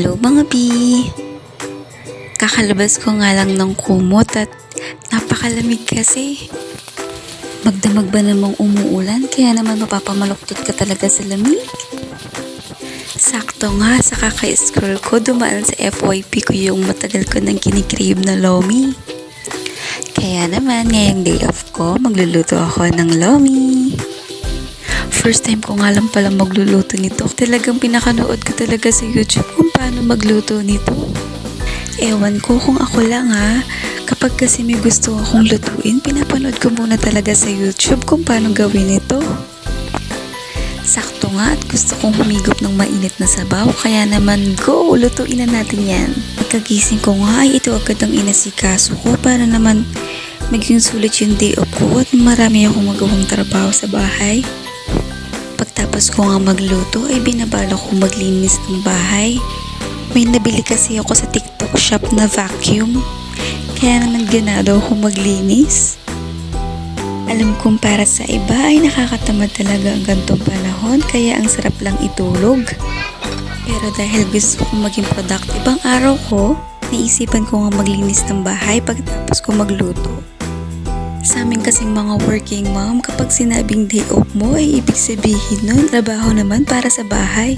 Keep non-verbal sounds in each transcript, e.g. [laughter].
Hello mga B! Kakalabas ko nga lang ng kumot at napakalamig kasi. Magdamag ba namang umuulan kaya naman mapapamaluktot ka talaga sa lamig? Sakto nga sa kaka-scroll ko dumaan sa FYP ko yung matagal ko nang kinikrave na lomi. Kaya naman ngayong day off ko magluluto ako ng lomi. First time ko nga lang pala magluluto nito. Talagang pinakanood ko talaga sa YouTube paano magluto nito. Ewan ko kung ako lang ha. Kapag kasi may gusto akong lutuin, pinapanood ko muna talaga sa YouTube kung paano gawin ito. Sakto nga at gusto kong humigop ng mainit na sabaw, kaya naman go, lutuin na natin yan. Pagkagising ko nga ay ito agad ang inasikaso ko para naman maging sulit yung day off ko at marami akong magawang trabaho sa bahay. Pagtapos ko nga magluto ay binabala ko maglinis ng bahay. May nabili kasi ako sa TikTok shop na vacuum. Kaya naman ganado ako maglinis. Alam kong para sa iba ay nakakatamad talaga ang gantong panahon kaya ang sarap lang itulog. Pero dahil gusto kong maging productive ang araw ko, naisipan ko nga maglinis ng bahay pagkatapos ko magluto. Sa amin kasing mga working mom, kapag sinabing day off mo ay ibig sabihin nun, trabaho naman para sa bahay.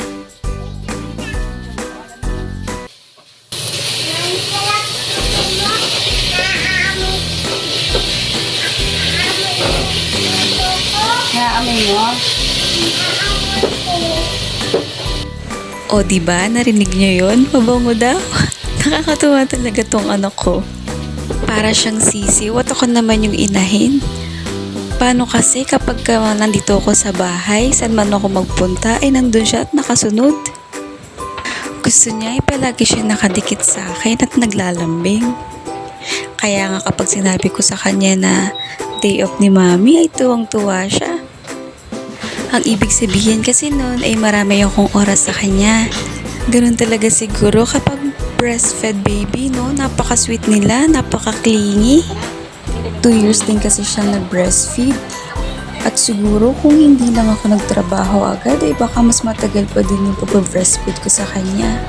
Naamoy mo? O di ba narinig niyo yon? Mabango daw. [laughs] Nakakatuwa talaga tong anak ko. Para siyang sisiw at ako naman yung inahin. Paano kasi kapag ka nandito ako sa bahay, saan man ako magpunta, ay nandun siya at nakasunod. Gusto niya ay palagi siya nakadikit sa akin at naglalambing. Kaya nga kapag sinabi ko sa kanya na day off ni mami ay tuwang-tuwa siya. Ang ibig sabihin kasi noon ay marami akong oras sa kanya. Ganun talaga siguro kapag breastfed baby, no? Napaka-sweet nila, napaka-clingy. Two years din kasi siyang nag-breastfeed. At siguro kung hindi lang ako nagtrabaho agad, ay baka mas matagal pa din yung pag-breastfeed ko sa kanya.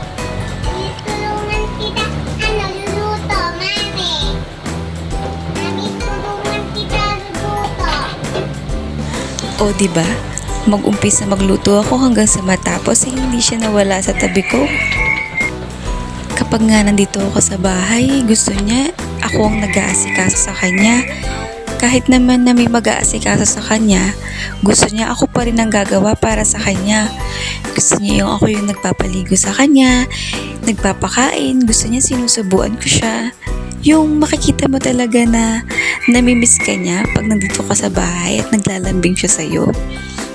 O, di ba? Mag-umpisa magluto ako hanggang sa matapos ay hindi siya nawala sa tabi ko. Kapag nga nandito ako sa bahay, gusto niya ako ang nag-aasikaso sa kanya. Kahit naman na may mag-aasikaso sa kanya, gusto niya ako pa rin ang gagawa para sa kanya. Gusto niya yung ako yung nagpapaligo sa kanya, nagpapakain, gusto niya sinusubuan ko siya. Yung makikita mo talaga na namimiss ka niya pag nandito ka sa bahay at naglalambing siya sa'yo.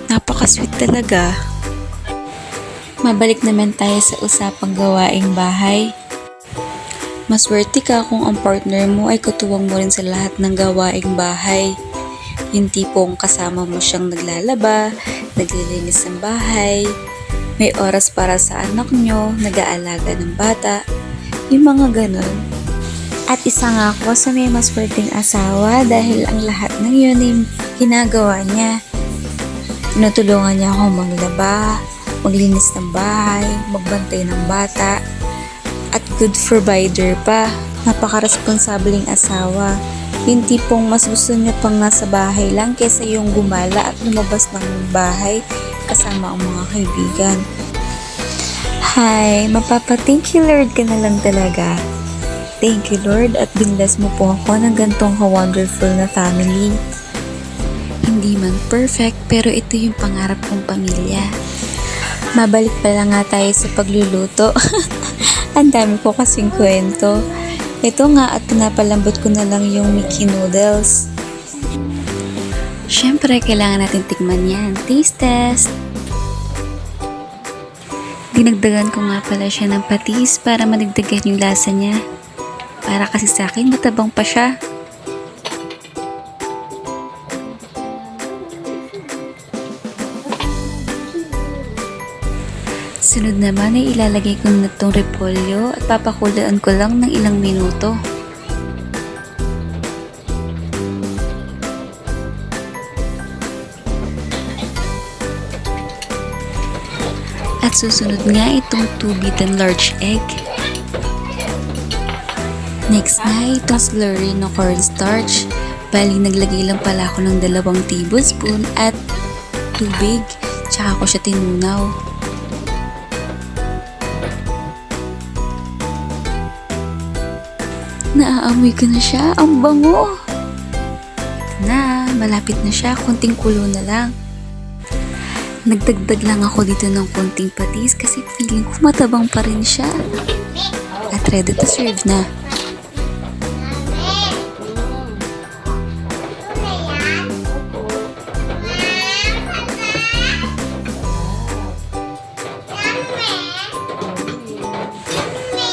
Napaka-sweet talaga. Mabalik naman tayo sa usapang gawaing bahay. Maswerte ka kung ang partner mo ay katuwang mo rin sa lahat ng gawaing bahay. Yung tipong kasama mo siyang naglalaba, naglilinis ng bahay, may oras para sa anak nyo, nag-aalaga ng bata, yung mga ganon. At isa nga ako sa may maswerteng asawa dahil ang lahat ng yun ay ginagawa niya. Tinutulungan niya akong maglaba, maglinis ng bahay, magbantay ng bata, at good provider pa. Napaka-responsableng asawa. Yung tipong mas gusto niya pang nasa bahay lang kesa yung gumala at lumabas ng bahay kasama ang mga kaibigan. Hi, mapapa-thank you Lord ka na lang talaga. Thank you Lord at binless mo po ako ng gantong ka-wonderful na family. Hindi man perfect pero ito yung pangarap kong pamilya. Mabalik pala nga tayo sa pagluluto. [laughs] Ang dami ko kasing kwento. Ito nga at pinapalambot ko na lang yung Mickey noodles. Siyempre, kailangan natin tikman yan. Taste test! Dinagdagan ko nga pala siya ng patis para madagdagan yung lasa niya. Para kasi sa akin, matabang pa siya. Sunod naman ay ilalagay ko na itong repolyo at papakulaan ko lang ng ilang minuto. At susunod nga itong 2 beaten large egg. Next na itong slurry na cornstarch. Bali, naglagay lang pala ako ng dalawang tablespoon at tubig. Tsaka ko siya tinunaw. Naaamoy ko na siya. Ang bango! Ito na, malapit na siya. Kunting kulo na lang. Nagdagdag lang ako dito ng konting patis kasi feeling ko matabang pa rin siya. At ready to serve na.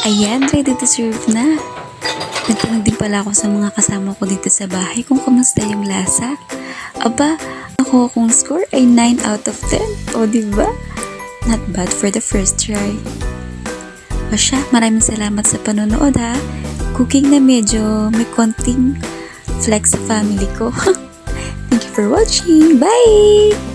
Ayan, ready to serve na. Nagtanong din pala ako sa mga kasama ko dito sa bahay kung kamusta yung lasa. Aba, ako kong score ay 9 out of 10. O, di ba? Not bad for the first try. O siya, maraming salamat sa panonood ha. Cooking na medyo may konting flex sa family ko. [laughs] Thank you for watching. Bye!